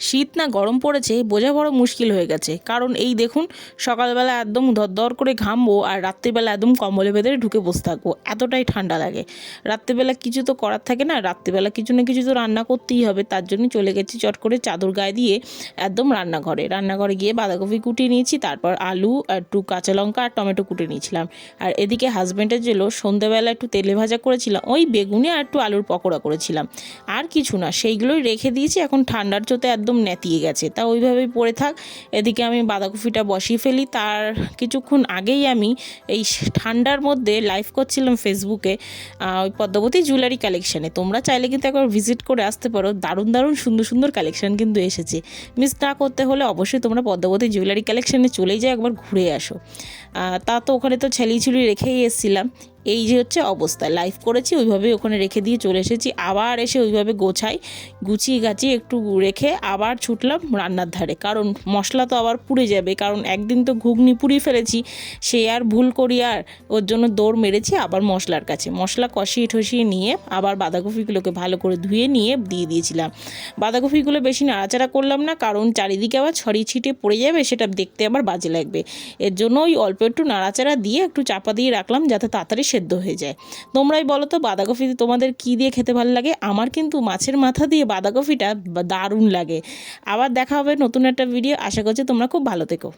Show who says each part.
Speaker 1: শীত না গরম পড়েছে বোঝা বড় মুশকিল হয়ে গেছে। কারণ এই দেখুন, সকালবেলা একদম দরদর করে ঘামবো আর রাত্রিবেলা একদম কম্বলের ভেতরে ঢুকে বসে থাকব। এতটাই ঠান্ডা লাগে। রাত্রিবেলা কিছু তো করার থাকে না, রাত্রিবেলা কিছু না কিছু তো রান্না করতেই হবে। তার জন্য চলে গেছি চট করে চাদর গায়ে দিয়ে একদম রান্নাঘরে। রান্নাঘরে গিয়ে বাঁধাকপি কুটিয়ে নিয়েছি, তারপর আলু আর একটু কাঁচা লঙ্কা আর টমেটো কুটে নিয়েছিলাম। আর এদিকে হাজব্যান্ডের জন্য সন্ধ্যেবেলা একটু তেলে ভাজা করেছিলাম, ওই বেগুনে আর একটু আলুর পকোড়া করেছিলাম। আর কিছু না, সেইগুলোই রেখে দিয়েছি। এখন ঠান্ডার চোতে একদম নেতিয়ে গেছে। তা ওইভাবেই পড়ে থাক। এদিকে আমি বাঁধাকপিটা বসিয়ে ফেলি। তার কিছুক্ষণ আগেই আমি এই ঠান্ডার মধ্যে লাইভ করছিলাম ফেসবুকে ওই পদ্মাবতী জুয়েলারি কালেকশানে তোমরা চাইলে কিন্তু একবার ভিজিট করে আসতে পারো। দারুণ দারুণ, সুন্দর সুন্দর কালেকশান কিন্তু এসেছে। মিস না করতে হলে অবশ্যই তোমরা পদ্মাবতী জুয়েলারি কালেকশানে চলেই যাও, একবার ঘুরে আসো। তা তো ওখানে তো ছেলি ছুলি রেখেই এসেছিলাম। এই যে হচ্ছে অবস্থা। লাইভ করেছি, ওইভাবে ওখানে রেখে দিয়ে চলে এসেছি। আবার এসে ওইভাবে গোছাই, গুছিয়ে গাছিয়ে একটু রেখে আবার ছুটলাম রান্নার ধারে। কারণ মশলা তো আবার পুড়ে যাবে, কারণ একদিন তো ঘুগনি পুড়িয়ে ফেলেছি, সে আর ভুল করি আর ওর জন্য দৌড় মেরেছি আবার মশলার কাছে। মশলা কষিয়ে ঠসিয়ে নিয়ে আবার বাঁধাকপিগুলোকে ভালো করে ধুয়ে নিয়ে দিয়ে দিয়েছিলাম। বাঁধাকপিগুলো বেশি নাড়াচাড়া করলাম না, কারণ চারিদিকে আবার ছড়িয়ে ছিটে পড়ে যাবে, সেটা দেখতে আবার বাজে লাগবে। এর জন্য ওই অল্প একটু নাড়াচাড়া দিয়ে একটু চাপা দিয়ে রাখলাম, যাতে তাড়াতাড়ি সেদ্ধ হয়ে যায়। তোমরাই বলো তো বাঁধাকপি তোমাদের কী দিয়ে খেতে ভালো লাগে? আমার কিন্তু মাছের মাথা দিয়ে বাঁধাকপিটা দারুণ লাগে। আবার দেখা হবে নতুন একটা ভিডিও আশা করছি তোমরা খুব ভালো থেকো।